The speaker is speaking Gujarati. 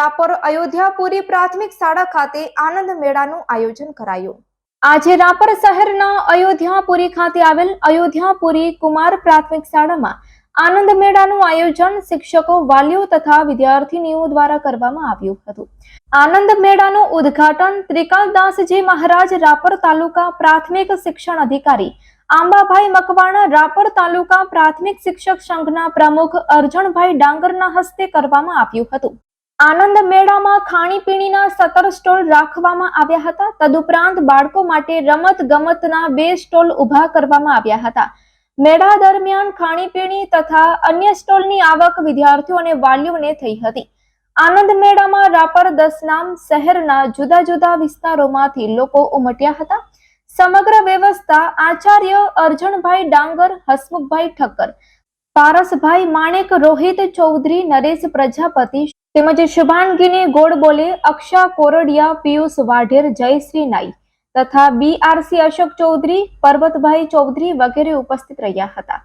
રાપર અયોધ્યાપુરી પ્રાથમિક શાળા ખાતે આનંદ મેળાનું આયોજન કરાયું. આજે રાપર શહેરના અયોધ્યાપુરી ખાતે આવેલ અયોધ્યાપુરી કુમાર પ્રાથમિક શાળામાં આનંદ મેળાનું આયોજન શિક્ષકો, વાલીઓ તથા વિદ્યાર્થીનીઓ દ્વારા કરવામાં આવ્યું હતું. આનંદ મેળાનું ઉદ્ઘાટન ત્રિકાલદાસજી મહારાજ રાપર તાલુકા પ્રાથમિક શિક્ષણ અધિકારી આંબાભાઈ મકવાણા રાપર તાલુકા પ્રાથમિક શિક્ષક સંઘના પ્રમુખ અર્જણભાઈ ડાંગરના હસ્તે કરવામાં આવ્યું હતું. આનંદ મેળામાં ખાણીપીણીના સત્તર સ્ટોલ રાખવામાં આવ્યા હતા. તદુપરાંત બાળકો માટે રમત ગમતના બે સ્ટોલ ઊભા કરવામાં આવ્યા હતા. મેળા દરમિયાન ખાણીપીણી તથા અન્ય સ્ટોલની આવક વિદ્યાર્થીઓ અને વાલીઓને થઈ હતી. આનંદ મેળામાં રાપર દસનામ શહેરના જુદા જુદા વિસ્તારોમાંથી લોકો ઉમટ્યા હતા. સમગ્ર વ્યવસ્થા આચાર્ય અર્જણભાઈ ડાંગર, હસમુખભાઈ ઠક્કર, પારસભાઈ માણેક, રોહિત ચૌધરી, નરેશ પ્રજાપતિ તેમજ શુભાંગીની ગોળબોલે અક્ષા કોરડિયા, પિયુષ વાઢેર, જયશ્રી નાઈ તથા બીઆરસી અશોક ચૌધરી, પર્વતભાઈ ચૌધરી વગેરે ઉપસ્થિત રહ્યા હતા.